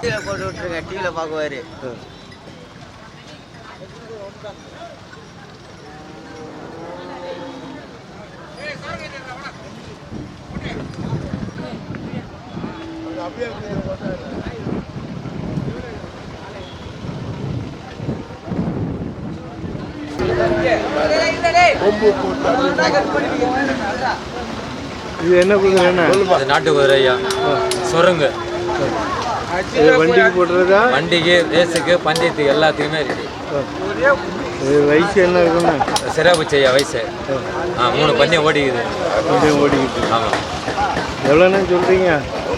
கீழே போட்டு விட்டுருங்க டிவியில் பார்க்குவாரு. அப்படியே இது என்ன அது நாட்டு குதிரை ஐயா. சுரங்கு இது வண்டிக்கு போட்டுறதா வண்டிக்கு ரேஸுக்கு பந்தயத்துக்கு எல்லாத்துக்குமே இருக்கு இது வயசு என்ன இருக்குண்ணா சிறப்பு ஐயா வயசு. ஆ மூணு பந்தயம் ஓடிக்குது. அப்படியே ஓடிக்கிட்டு. ஆமாம் எவ்வளோண்ணா சொல்கிறீங்க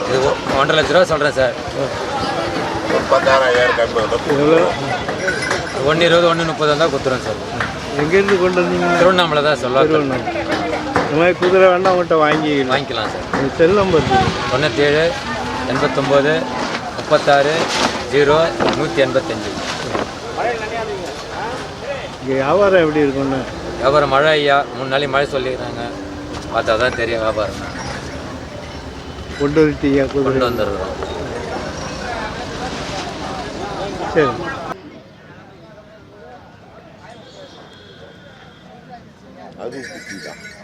இது ஒன்றரை லட்ச ரூபா சொல்கிறேன் சார். எவ்வளோ? ஒன்று இருபது ஒன்று முப்பது தான் கொடுத்துருவோம் சார். எங்கேருந்து கொண்டு வந்தீங்க? திருவண்ணாமலை தான் சொல்லுவாங்க. இந்த மாதிரி குதிரை வேணா அவங்கள்ட்ட வாங்கிக்கலாம் வாங்கிக்கலாம் சார். உங்க செல் நம்பர் தொண்ணூற்றி ஏழு எண்பத்தொம்போது முப்பத்தாறு ஜீரோ நூற்றி எண்பத்தஞ்சு. இங்கே வியாபாரம் எப்படி இருக்குண்ணா வியாபாரம் மழை ஐயா மூணு நாளைக்கு மழை சொல்லிக்கிறாங்க பார்த்தா தான் தெரியும் வியாபாரம். கொண்டு வந்துட்டீங்க கொண்டு வந்துடுறோம். சரி. தான்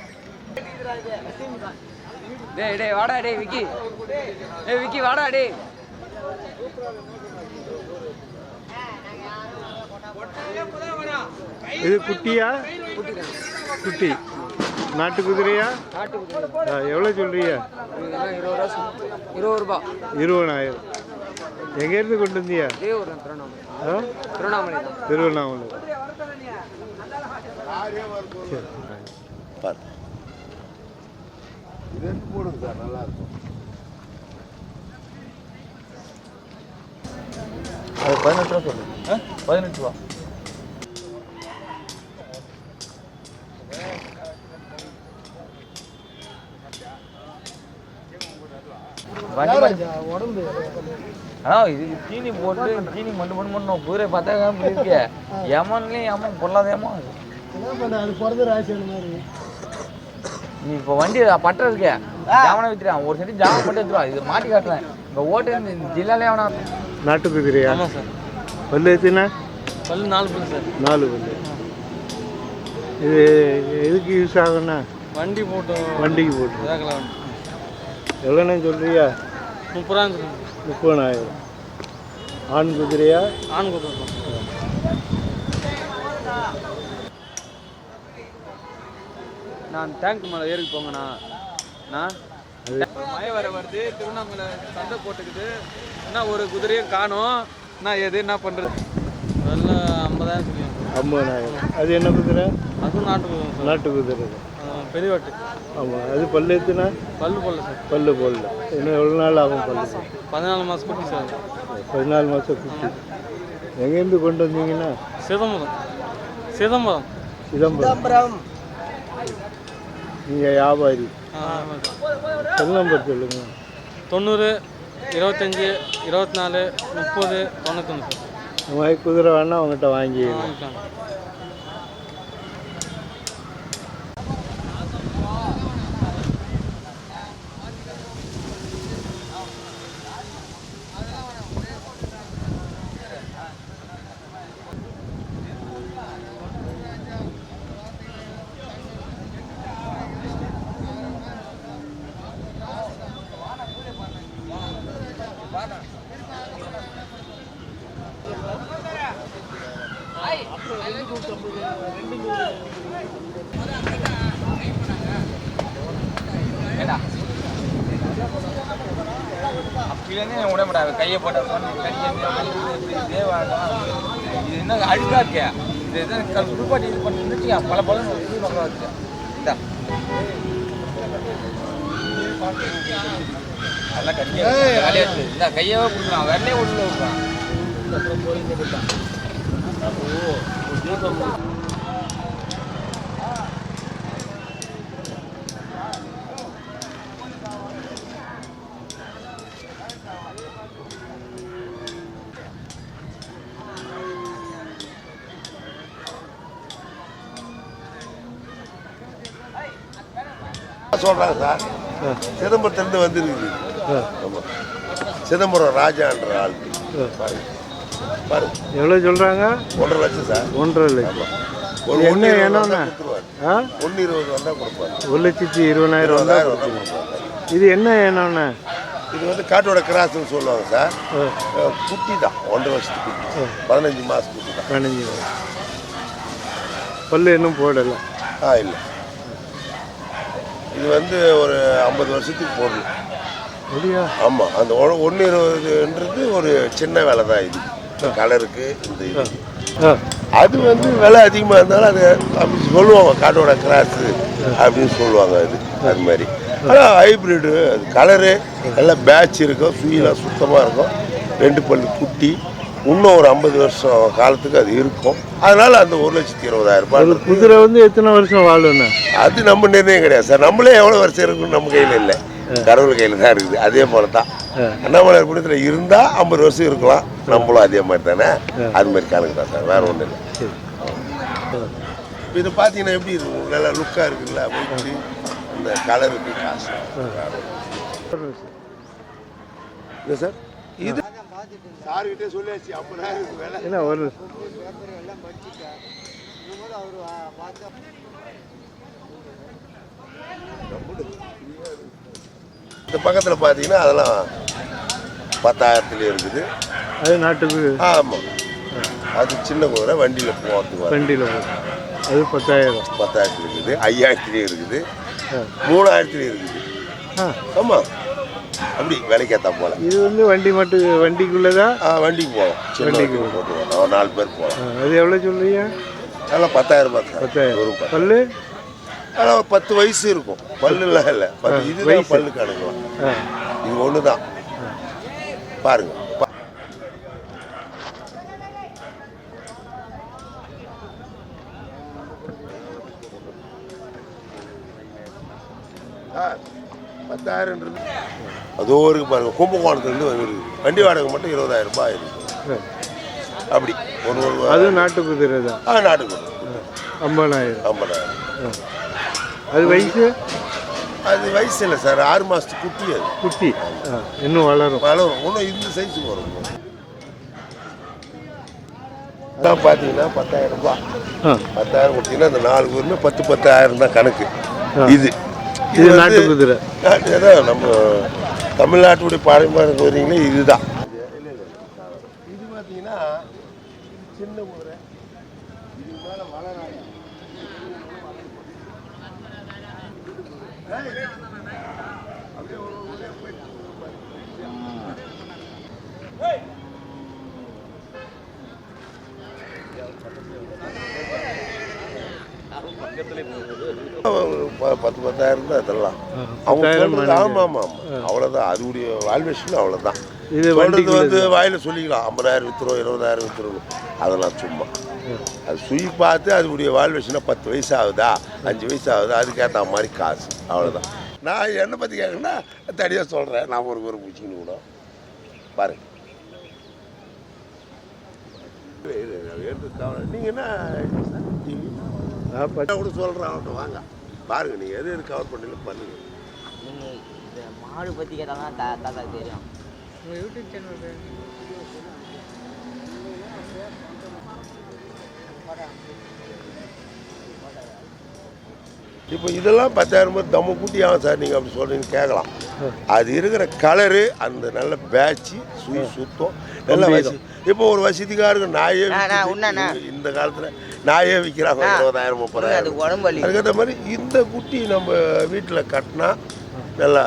டேய் டேய் வாடா டேய் விக்கி. டேய் விக்கி வாடா டேய். இது குட்டியா? குட்டி. நாட்டு குதிரையா? எவ்வளோ இதெல்லாம் இருபது ரூபா இருபதாயிரம். எங்கேருந்து கொண்டு வந்தியா திருவண்ணாமலை. திருவண்ணாமலை தான் திருவண்ணாமலை பாரு இது ரெண்டு போடுங்க சார் நல்லா இருக்கும் அது பதினெட்டு ரூபா சொல்லு பதினெட்டு ரூபா. ஆனா இது தீனி போட்டு தீனி மண்டு மண்டு மண்டு குதிரை பார்த்தா இருக்கு? எமன்லயும் எமன் பொல்லாத ஏமா நீ இப்போ வண்டி பட்டை இருக்கே ஜாமனை வித்துறான் ஒரு செடி ஜாமன் மட்டும் எடுத்துருவான் இது மாட்டி காட்டுறேன். இப்போ ஓட்டு இந்த ஜில்லாலே அவனா நாட்டு குதிரையா? ஆமாம் சார். பல்லு எத்தினா? பல்லு நாலு பல்லு சார். நாலு பல்லு. இது எதுக்கு யூஸ் ஆகும்னா? வண்டி போட்டு வண்டிக்கு போட்டு எவ்வளோண்ணே சொல்றியா முப்பது ரூபா சொல்லுங்க முப்பதாயிரம். ஆண் குதிரையா? ஆண் கொடுத்துருக்கோம் நான் டேங்க் மேலே ஏறி போங்கண்ணா. நான் மழை வர வருது திருவண்ணாமலை சந்தை போட்டுக்குது. என்ன ஒரு குதிரையும் காணும். நான் எது என்ன பண்ணுறது நல்ல ஐம்பதாயிரம் சொல்லுவேன் ஐம்பதாயிரம். அது என்ன குதிரை? அதுவும் நாட்டு குதிரை சார் நாட்டு குதிரை தான். பெரிய வாட்டு ஆமாம் அது பல்லு எத்துனா? பல்லு போடல சார். பல்லு போடல. இன்னும் எவ்வளோ நாள் ஆகும் பல்லு? போட? பதினாலு மாதம் குட்டி சார். பதினாலு மாதம் குட்டி. எங்கேருந்து கொண்டு வந்தீங்கன்னா? சிதம்பரம். சிதம்பரம். சிதம்பரம். நீங்கள் வியாபாரி. செல் நம்பர் சொல்லுங்க. தொண்ணூறு இருபத்தஞ்சி இருபத்தி நாலு முப்பது தொண்ணூத்தொன்று. சார் இந்த மாதிரி குதிரை வேணா அவங்ககிட்ட வாங்கிக்கலாம் வாங்கிக்கலாம் அப்படிலேருந்து விட மாட்டாங்க கையை போட்ட இது என்ன அழுக்கா இருக்கே? இது எதாவது குடுப்பாட்டி இது பண்ணி பல பல இது பக்கம் வச்சு இந்தா. நல்லா கட்டியா? வேலையா இருக்கு. இந்தா, கையாவே கொடுக்குறான் வெள்ளையே உள்ள விடுறான் சொல்றாங்க சார்? சிதம்பரத்திலிருந்து வந்துருக்குது ஆமா. சிதம்பரம் ராஜான்ற ஆள். பாருங்க பாருங்க எவ்வளோ சொல்கிறாங்க ஒன்றரை லட்சம் சார். ஒன்றரை லட்சம். ஒரு ஒன்று ஆ? ஒன்று இருபது வந்தா கொடுப்பாரு. ஒரு லட்சத்தி இருபதாயிரம் வந்தா இருபதாயிரம் வந்தா கொடுப்பாரு. இது என்ன வேணும்ண்ணே இது வந்து காட்டோட கிராஸ்ன்னு சொல்லுவாங்க சார். குட்டி தான். ஒன்றரை வருஷத்துக்கு குட்டி. பதினஞ்சு மாதம் குட்டி தான். பதினஞ்சு. பல்லு இன்னும் போடலை. ஆ இல்லை. இது வந்து ஒரு ஐம்பது வருஷத்துக்கு போடணும் அப்படியா? ஆமாம் அந்த ஒன்று இருபதுன்றது ஒரு சின்ன விலை தான் இது. இந்த கலருக்கு இந்த இது. அது வந்து விலை அதிகமாக இருந்தாலும் அது அப்படி சொல்லுவாங்க காட்டோட கிராஸு அப்படின்னு சொல்லுவாங்க அது அது மாதிரி. ஆனால் ஹைப்ரிடு அது கலரு எல்லாம் பேட்ச் இருக்கும் சுயெலாம் சுத்தமாக இருக்கும். ரெண்டு பல்லு குட்டி இன்னும் ஒரு ஐம்பது வருஷம் காலத்துக்கு அது இருக்கும். அதனால் அந்த ஒரு லட்சத்தி இருபதாயிரம் ரூபாய் குதிரை வந்து எத்தனை வருஷம் வாழுண்ணே அது நம்ம நிர்ணயம் கிடையாது சார். நம்மளே எவ்வளோ வருஷம் இருக்குன்னு நம்ம கையில் இல்லை. கடவுள் கையில் தான் இருக்குது. அதே போல தான் அண்ணாமலை புண்ணியத்தில் இருந்தால் ஐம்பது வருஷம் இருக்கலாம். நம்மளும் அதே மாதிரி தானே? அது மாதிரி கணக்கு தான் சார். வேற ஒன்றும் இல்லை. இப்போ இது பார்த்தீங்கன்னா எப்படி இருக்கும் நல்லா லுக்காக இருக்குல்ல போயிட்டு இந்த கலருக்கு காசு. இல்லை சார். இது சார்கிட்டே சொல்லியாச்சு ஐம்பதாயிரம் வேலை என்ன ஒரு இந்த பக்கத்தில் பார்த்தீங்கன்னா அதெல்லாம் பத்தாயிரத்துலேயே இருக்குது. அது நாட்டுக்கு ஆமாம் அது சின்ன குதிரை வண்டியில் போகிறதுக்கு வண்டியில் அது பத்தாயிரம். பத்தாயிரத்துல இருக்குது ஐயாயிரத்துலேயும் இருக்குது. மூணாயிரத்துலேயும் இருக்குது. ஆ. ஆமாம் அப்படி விலைக்கேற்ற போல. இது வந்து வண்டி மட்டும் வண்டிக்குள்ளதா? ஆ வண்டிக்கு போவோம். வண்டிக்கு போட்டு போவோம். ஒரு நாலு பேர் போகலாம் ஆ, அது எவ்வளோ சொல்றீங்க? அதெல்லாம் பத்தாயிரம் ரூபாய். பத்தாயிரம். பத்து பல்லு? ஆனால் பத்து வயசு இருக்கும். பல்லுலாம் இல்லை. பத்து வயசு. பல்லு கணக்கலாம். இது ஒன்று தான் பாருங்க. பா- ஆ, பத்தாயிரம்ன்றது அதோ இருக்கு பாருங்க கும்பகோணத்துலேருந்து வந்துருக்கு வண்டி வாடகை மட்டும் இருபதாயிரம் ரூபாய் இருக்கு ஆ. அப்படி ஒரு ஒரு அது நாட்டு குதிரை தான் ஆ நாட்டுக்கு ஐம்பதாயிரம் ஐம்பதாயிரம் ஆ. அது வயசு? அது வயசு இல்லை சார் ஆறு மாதத்துக்கு குட்டி அது. குட்டி. இன்னும் வளரும். வளரும். இன்னும் இந்த சைஸுக்கு வரும். தான் பார்த்தீங்கன்னா பத்தாயிரம் ரூபாய். பத்தாயிரம் கொடுத்தீங்கன்னா இந்த நாலு ஊருமே பத்து பத்தாயிரம் தான் கணக்கு. இது. இது நாட்டு குதிரை. நாட்டு அதான் நம்ம தமிழ்நாட்டுடைய பாரம்பரிய கோரிங்களே இதுதான். இது பார்த்தீங்கன்னா சின்ன குதிரை இதுக்கு மேலே வளராது அப்படியே ஒரு ஊரே போயிட்டு ப- பத்து பத்தாயிரம் தான் இதெல்லாம் அவங்க. ஆமாம் ஆமாம் அவ்வளோதான் அதுடைய வால்வேஷன் அவ்வளோதான் இது வண்டிக்கு வந்து வாயில சொல்லிக்கலாம் ஐம்பதாயிரம் வித்துரும் இருபதாயிரம் வித்துரும் அதெல்லாம் சும்மா அது சுயி பார்த்து அதுடைய வால்வேஷனாக பத்து வயசு ஆகுதா அஞ்சு வயசு ஆகுதா அதுக்கேற்ற மாதிரி காசு அவ்வளோதான் நான் என்னை பற்றி கேட்கணும்னா தனியாக சொல்கிறேன் நான் ஒரு ஒரு பூச்சிக்கணும் கூட பாருங்க நீங்கள் என்ன கூட சொல்கிறேன் அவன்கிட்ட வாங்க. பாருங்க நீங்கள் எது எது கவர் பண்ணல பண்ணுங்க. நீங்கள் இந்த மாடு பற்றி கேட்டால் தான் தா தாத்தாக்கு தெரியும். இப்போ இதெல்லாம் பத்தாயிரம் ரூபாய் தம்ம கூட்டி ஆகும் சார் நீங்கள் அப்படி சொல்கிறீங்கன்னு கேட்கலாம். அது இருக்கிற கலரு அந்த நல்ல பேட்சி சுய் சுத்தம் நல்ல வசி இப்போ ஒரு நாயே விக்குது. உண்ணா, அண்ணா. இந்த காலத்தில் நாயே விற்கிறாங்க இருபதாயிரம் அது முப்பதாயிரம் அதுக்கேற்ற மாதிரி இந்த குட்டி நம்ம வீட்டில் கட்டினா நல்லா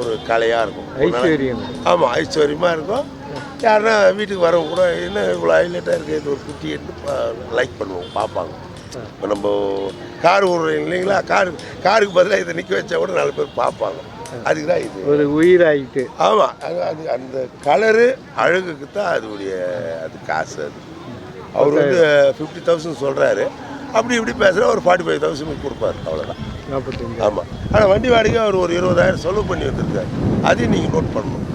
ஒரு கலையாக இருக்கும். ஐஸ்வர்யம். ஆமாம் ஐஸ்வர்யமாக இருக்கும். யாருன்னா வீட்டுக்கு வரவங்க கூட என்ன இவ்வளோ ஹைலைட்டாக இருக்குது இது ஒரு குட்டி எடுத்து லைக் பண்ணுவோம் பார்ப்பாங்க. இப்போ நம்ம கார் விடுறோம் இல்லைங்களா? காரு காருக்கு பதிலாக இதை நிற்க வச்சா கூட நாலு பேர் பார்ப்பாங்க. அதுக்கு தான் இது. ஒரு உயிராயிட்டு. ஆமாம் அது அது அந்த கலரு அழகுக்கு தான் அதோடைய அது காசு அது. அவர் வந்து ஃபிஃப்டி தௌசண்ட் சொல்கிறாரு அப்படி இப்படி பேசுகிற ஒரு ஃபார்ட்டி ஃபைவ் தௌசண்ட் கொடுப்பாரு அவ்வளோதான் நாற்பத்தஞ்சு ஆமாம் ஆனால் வண்டி வாடகை அவர் ஒரு இருபதாயிரம் செலவு பண்ணி வந்திருக்காரு அதையும் நீங்கள் நோட் பண்ணணும்.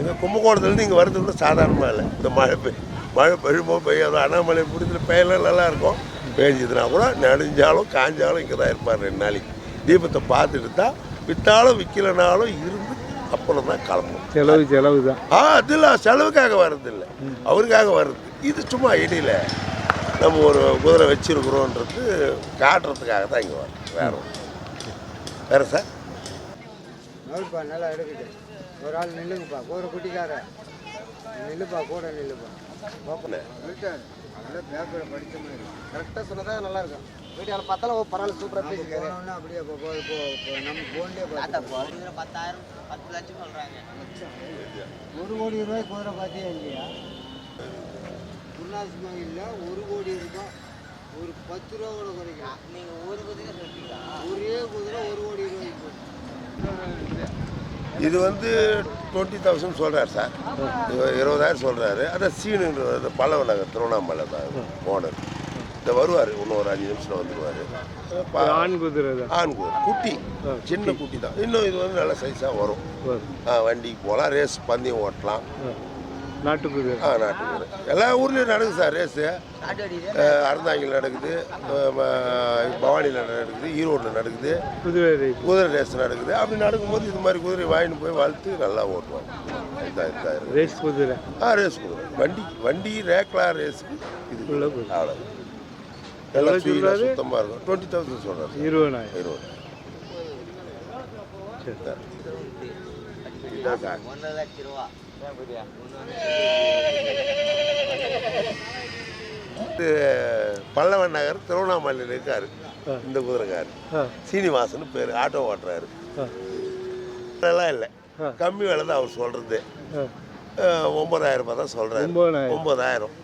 எங்கள் கும்பகோணத்துலேருந்து இங்கே வரது கூட சாதாரணமாக இல்லை. இந்த மழை பெய் மழை பெய்யுமோ பெய்யாதோ அண்ணாமலை பிடிச்சிட்டு பெய்யலாம் நல்லா இருக்கும். பேஞ்சதுன்னா கூட நனைஞ்சாலும் காஞ்சாலும் இங்கே தான் இருப்பார் ரெண்டு நாளைக்கு. தீபத்தை பார்த்துட்டு தான் விற்றாலும் விற்கலனாலும் இருந்து அப்புறம் தான் கிளம்பணும் செலவு செலவு தான் ஆ அதில் செலவுக்காக வர்றதில்லை. அவருக்காக வர்றது. இது சும்மா இடையில நம்ம ஒரு குதிரை வச்சிருக்கிறோன்றது காட்டுறதுக்காக தான் இங்கே வரோம். வேற. வேற சார் நோய்ப்பா நல்லா எடுக்குது ஒரு ஆள் நில்லுங்கப்பா. ஒரு குட்டிக்கார. நில்லுப்பா கூட நில்லுப்பா. நல்லா பேப்பர் படித்த மாதிரி கரெக்டாக சொன்னதா நல்லா இருக்கும். வீடியோவில் பார்த்தாலும் பரவாயில்ல சூப்பராக பேசிக்காரு அப்படியே இப்போ இப்போ இப்போ இப்போ நம்ம போன்லேயே பார்த்தா பத்தாயிரம் பத்து லட்சம் சொல்றாங்க. ஒரு கோடி ரூபாய் குதிரை பார்த்தியா இல்லையா? உல்லாசமாக இல்லை ஒரு கோடி ரூபாய் ஒரு பத்து ரூபா கூட குறைக்கலாம் நீங்க ஒரு குதிரை ஒரே குதிரை ஒரு கோடி ரூபாய்க்கு இது வந்து டுவெண்ட்டி தௌசண்ட் சொல்கிறார் சார். இருபதாயிரம் சொல்கிறாரு அதான் சீனுன்ற அந்த பல்லவ நகர் திருவண்ணாமலை தான். ஓனர் இந்த வருவார் இன்னும் ஒரு அஞ்சு நிமிஷம் வந்துடுவார் ஆண் குதிரை ஆண் குதிரை. குட்டி. சின்ன குட்டி தான். இன்னும் இது வந்து நல்ல சைஸாக வரும். வண்டிக்கு போகலாம். ரேஸ் பந்தயம் ஓட்டலாம். நாட்டு குதிரை ஆ எல்லா ஊர்லேயும் நடக்குது சார் ரேஸு. அறந்தாங்கில் நடக்குது. பவானியில் நடக்குது ஈரோட்டில் நடக்குது. குதிரை குதிரை ரேஸ் நடக்குது. அப்படி நடக்கும்போது இது மாதிரி குதிரை வாங்கிட்டு போய் வளர்த்து நல்லா ஓட்டுவாங்க. ரேஸ் குதிரை. ஆ ரேஸ் குதிரை. வண்டி வண்டி ரேக்லா ரேஸுக்கு இது. உள்ள குதிரை. அவ்வளோ எல்லாம்? சுத்தமாக இருக்கும். டுவெண்ட்டி தௌசண்ட் சொல்கிறார் இருபதாயிரம். இருபது சரி. சார் பல்லவன் நகர் திருவண்ணாமலையில் இருக்காரு. இந்த குதிரைக்காரு சீனிவாசன் பேர் ஆட்டோ ஓட்டுறாரு. அதெல்லாம் இல்லை. கம்மி விலை தான் அவர் சொல்கிறது ஒம்பதாயிரம் ரூபாய் தான் சொல்கிறாரு ஒம்பதாயிரம்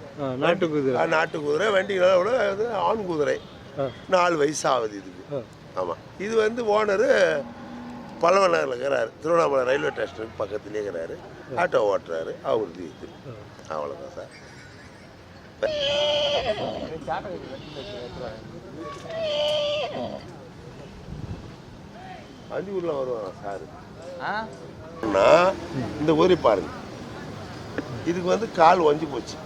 நாட்டு குதிரை. நாட்டு குதிரை வண்டி நல்லா விட அது ஆண் குதிரை. நாலு வயசு ஆகுது இதுக்கு ஆமாம் இது வந்து ஓனரு பல்லவன் நகரில் இருக்கிறாரு. திருவண்ணாமலை ரயில்வே ஸ்டேஷனுக்கு பக்கத்துலேயே இருக்கிறாரு. ஆட்டோ ஓட்டுறாரு. அவருக்கு இது அவ்வளோதான் சார். அஞ்சூரில் வருவாங்க சார். இந்த குதிரை பாருங்க. இதுக்கு வந்து கால் வஞ்சி போச்சு.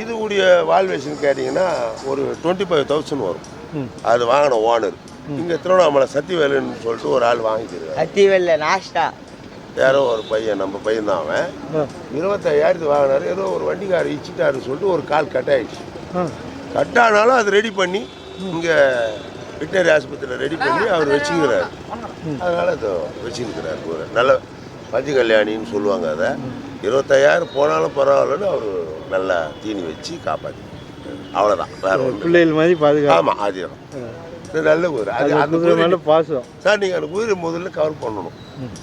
இது உடைய வால்வேஷன் கேட்டிங்கன்னா ஒரு டுவெண்ட்டி ஃபைவ் தௌசண்ட் வரும் அது வாங்கின ஓனர் இங்கே திருவண்ணாமலை சத்திவேலுன்னு சொல்லிட்டு ஒரு ஆள் வாங்கிக்கிறார். கத்தி வெள்ள நாஷ்டா. யாரோ ஒரு பையன் நம்ம பையன் தான் அவன். ஆ. இருபத்தாயிரத்து வாங்கினாரு. ஏதோ ஒரு வண்டிக்காரர் இச்சிட்டாருன்னு சொல்லிட்டு ஒரு கால் கட் ஆயிடுச்சு கட் ஆனாலும் அது ரெடி பண்ணி இங்கே வெட்டினரி ஆஸ்பத்திரியில் ரெடி பண்ணி அவர் வச்சுக்கிறாரு. அதனால் அதை வச்சுருக்கிறார் ஒரு நல்ல பஞ்சு கல்யாணின்னு சொல்லுவாங்க அதை. இருபத்தாயிரம் போனாலும் பரவாயில்லன்னு அவர் நல்லா தீனி வச்சு காப்பாற்றி அவ்வளோதான் வேற பிள்ளைகள் மாதிரி பாதுகாப்பு. ஆமாம் இது நல்ல குதிரை அது அந்த குதிரை பாசம். சார் நீங்கள் அந்த குதிரை முதல்ல கவர் பண்ணணும்.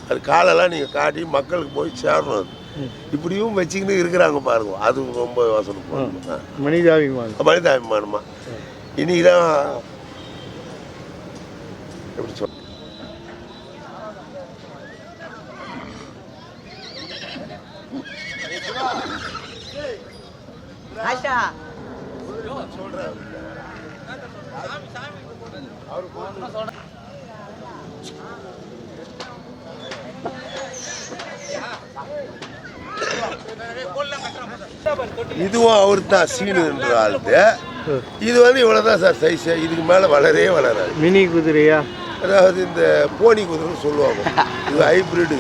அது காலெல்லாம் நீங்கள் காட்டி மக்களுக்கு போய் சேரணும் அது. இப்படியும் வச்சுக்கின்னு இருக்கிறாங்க பாருங்க. அது ரொம்ப யோசனை பண்ணணும். மனிதாபிமானம். மனிதாபிமானமா? இன்னைக்கு தான் எப்படி சொல் நாஷ்டா இதுவும் அவர் தான் சீனுன்ற ஆளுது இது. வந்து இவ்வளோ தான் சார் சைஸ் இதுக்கு மேலே வளரவே வளராது. மினி குதிரையா? அதாவது இந்த போனி குதிரைன்னு சொல்லுவாங்க. இது ஹைப்ரிடு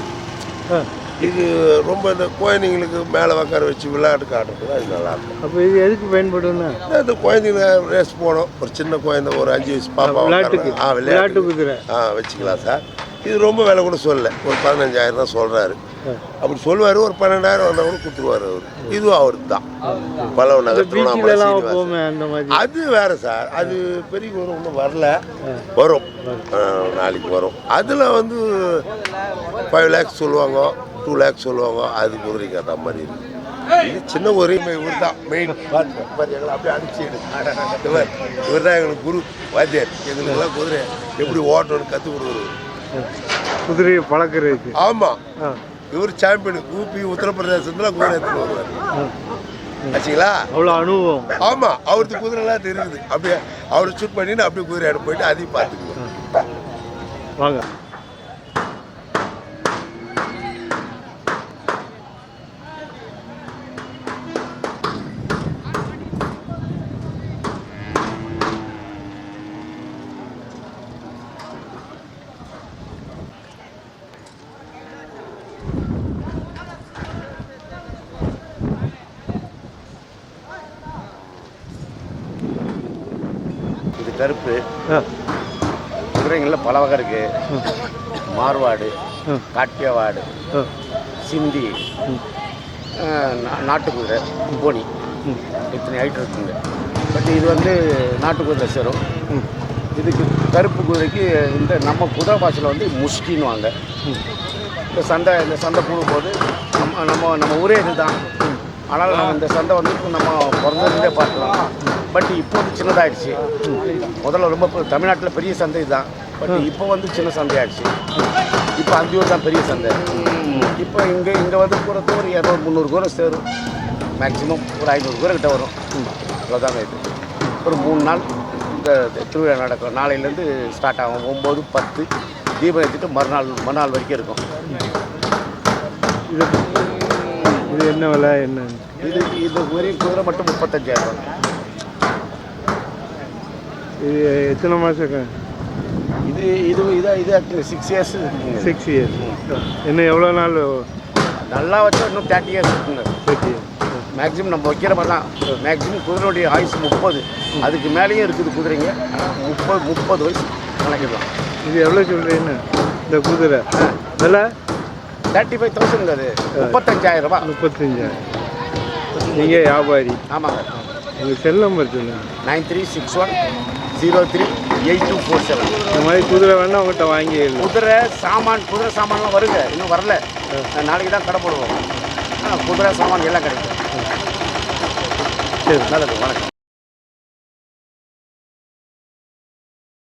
இது ரொம்ப இந்த குழந்தைங்களுக்கு மேலே உட்கார வச்சு விளையாட்டு காட்டுறது அது நல்லாயிருக்கும் அப்போ இது எதுக்கு பயன்படும்னா? இந்த குழந்தைங்க ரேஸ் போனோம் ஒரு சின்ன குழந்தை ஒரு அஞ்சு வயசு பாப்பா விளையாட்டுக்கு. ஆ விளையாட்டு குதிரை. ஆ வச்சுக்கலாம் சார். இது ரொம்ப விலை கூட சொல்லல. ஒரு பதினஞ்சாயிரம் தான் சொல்கிறாரு அப்படி சொல்லுவார் ஒரு பன்னெண்டாயிரம் வந்தால் கூட கொடுத்துருவார் அவர். இதுவும் அவருக்கு தான் இந்த நகர் திருவண்ணாமலை அது வேற சார். அது பெரிய குதிரை ஒன்றும் வரல. வரும். நாளைக்கு வரும். அதில் வந்து ஃபைவ் லேக்ஸ் சொல்லுவாங்க டூ லேக்ஸ் சொல்லுவாங்க. அது குதிரைக்கு அந்த மாதிரி இருக்கு. இது சின்ன உரிமை இவர் தான் மெயின் பாரு எங்களை அப்படியே அனுப்பிச்சு இவர் இவர் தான் எங்களுக்கு குரு. வாத்தியார் எங்களுக்கெல்லாம் குதிரை. எப்படி ஓட்டணும்னு கற்றுக் கொடுக்குறது. குதிரையை பழக்கிறதுக்கு. ஆமாம் ஆ. இவர் சாம்பியன் ஊபி உத்தரப்பிரதேசத்தில் குதிரை எடுத்துட்டு வருவார். ஆச்சுங்களா? அவ்வளோ அனுபவம். ஆமாம் அவருக்கு குதிரைலாம் தெரியுது. அப்படியே அவரை ஷூட் பண்ணிட்டு அப்படியே குதிரை எடுத்து போயிட்டு அதையும் பார்த்துக்குவோம். வாங்க. கருப்பு. குதிரைங்களில் பல வகை இருக்கு. மார்வாடு. காட்டியவாடு சிந்தி ஆ, நா- நாட்டு குதிரை போனி. இத்தனை ஐட்டம் இருக்குங்க. பட் இது வந்து நாட்டு குதிரை சேரும். இதுக்கு கருப்பு குதிரைக்கு இந்த நம்ம குதிரை பாஷையில் வந்து முஷ்கின்னுவாங்க இந்த சந்தை இந்த சந்தை போகும்போது நம்ம நம்ம நம்ம ஊரே இதுதான். ஆனால் நம்ம இந்த சந்தை வந்து நம்ம பிறந்ததுலேருந்தே பார்க்கலாம். பட் இப்போ வந்து சின்னதாகிடுச்சு முதல்ல ரொம்ப தமிழ்நாட்டில் பெரிய சந்தை இதுதான். பட் இப்போ வந்து சின்ன சந்தை ஆயிடுச்சு இப்போ அந்தியூர் தான் பெரிய சந்தை. இப்போ இங்கே இங்கே வந்து போகிறது ஒரு இரநூறு முந்நூறு கூரை சேரும். மேக்ஸிமம் ஒரு ஐநூறு கூரை கிட்ட வரும். அவ்வளோதாங்க இது. ஒரு மூணு நாள் இந்த திருவிழா நடக்கும். நாளையிலேருந்து ஸ்டார்ட் ஆகும். ஒம்பது பத்து தீபம் ஏற்றிட்டு மறுநாள் மறுநாள் வரைக்கும் இருக்கும். இது இது என்ன விலை என்ன? இது இது ஒரே குதிரை மட்டும் முப்பத்தஞ்சாயிரம். இது எத்தனை மாதம் இது இது இது இது சிக்ஸ் இயர்ஸ் சிக்ஸ் இயர்ஸ் என்ன எவ்வளோ நாள்? நல்லா வச்சா இன்னும் தேர்ட்டி இயர்ஸ் இருக்குங்க. தேர்ட்டி மேக்ஸிமம் நம்ம வைக்கிற மாதிரி தான் மேக்ஸிமம் குதிரையுடைய ஆயுசு முப்பது. அதுக்கு மேலேயும் இருக்குது குதிரைங்க. முப்பது முப்பது வயசு கணக்கிடலாம். இது எவ்வளோ சொல்கிறீங்க இந்த குதிரை. விலை? தேர்ட்டி ஃபைவ் தௌசண்ட் அது. முப்பத்தஞ்சாயிரம் ரூபாய். முப்பத்தஞ்சாயிரம். நீங்கள் வியாபாரி. ஆமாங்க. உங்கள் செல் நம்பர் சொல்லுங்கள் nine three six one zero three eight two four seven. இந்த மாதிரி குதிரை வேணால் உங்கள்கிட்ட வாங்கிடலாம். குதிரை சாமான் குதிரை சாமான்லாம் வருங்க இன்னும் வரல. நாளைக்கு தான் கடை போடுவோம். குதிரை சாமான் எல்லாம் கிடைக்கும். சரி. நல்லது வணக்கம்.